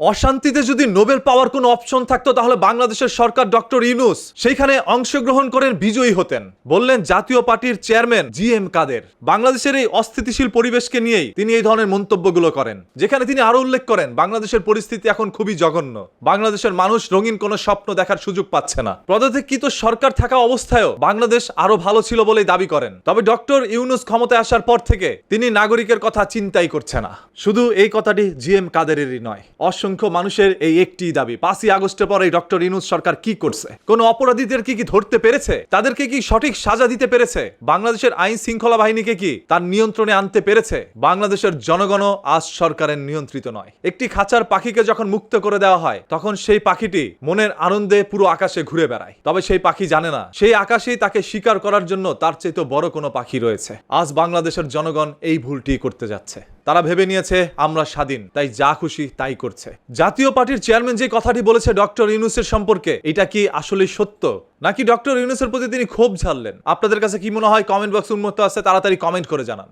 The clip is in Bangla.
অশান্তিতে যদি নোবেল পাওয়ার কোনো অপশন থাকতো, তাহলে বাংলাদেশের সরকার ডক্টর ইউনুস সেইখানে অংশগ্রহণ করেন, বিজয়ী হতেন। বললেন জাতীয় পার্টির চেয়ারম্যান জি এম কাদের। বাংলাদেশের এই অস্থিতিশীল পরিবেশকে নিয়েই তিনি এই ধরনের মন্তব্যগুলো করেন, যেখানে তিনি আরও উল্লেখ করেন, বাংলাদেশের পরিস্থিতি এখন খুবই জঘন্য। বাংলাদেশের মানুষ রঙিন কোনো স্বপ্ন দেখার সুযোগ পাচ্ছে না। পদত্যাগকৃত সরকার থাকা অবস্থায়ও বাংলাদেশ আরও ভালো ছিল বলেই দাবি করেন। তবে ডক্টর ইউনুস ক্ষমতায় আসার পর থেকে তিনি নাগরিকের কথা চিন্তাই করছে না। শুধু এই কথাটি জি এম কাদেরেরই নয় অসংখ্য মানুষের এই একটি দাবি। পাঁচই আগস্টের পরে ডক্টর ইউনুস সরকার কি করছে? কোন অপরাধীদের কি কি ধরতে পেরেছে? তাদেরকে কি সঠিক সাজা দিতে পেরেছে? বাংলাদেশের আইন শৃঙ্খলা বাহিনীকে কি তার নিয়ন্ত্রণে আনতে পেরেছে? বাংলাদেশের জনগণও আজ সরকারের নিয়ন্ত্রিত নয়। একটি খাঁচার পাখিকে যখন মুক্ত করে দেওয়া হয়, তখন সেই পাখিটি মনের আনন্দে পুরো আকাশে ঘুরে বেড়ায়। তবে সেই পাখি জানে না। সেই আকাশেই তাকে শিকার করার জন্য তার চেয়ে তো বড় কোনো পাখি রয়েছে। আজ বাংলাদেশের জনগণ এই ভুলটি করতে যাচ্ছে। তারা ভেবে নিয়েছে, আমরা স্বাধীন, তাই যা খুশি তাই করছে। জাতীয় পার্টির চেয়ারম্যান যে কথাটি বলেছে ডক্টর ইউনুসের সম্পর্কে, এটা কি আসলে সত্য? নাকি ডক্টর ইউনুসের প্রতি তিনি ক্ষোভ ঝাড়লেন? আপনাদের কাছে কি মনে হয়? কমেন্ট বক্স উন্মুক্ত আছে, তাড়াতাড়ি কমেন্ট করে জানান।